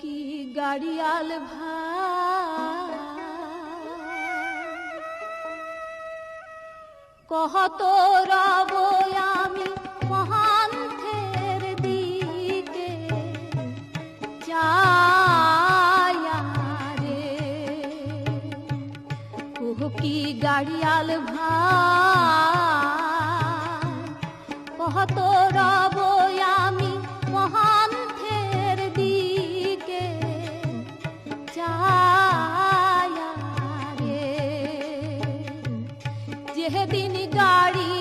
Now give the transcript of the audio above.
কি গাড়িয়াল ভাই? কহত রব আমি মহান্থের দিকে রে ওহ কি গাড়িয়াল ভাই? কহত রব ছায়া রে। যেদিন গাড়ি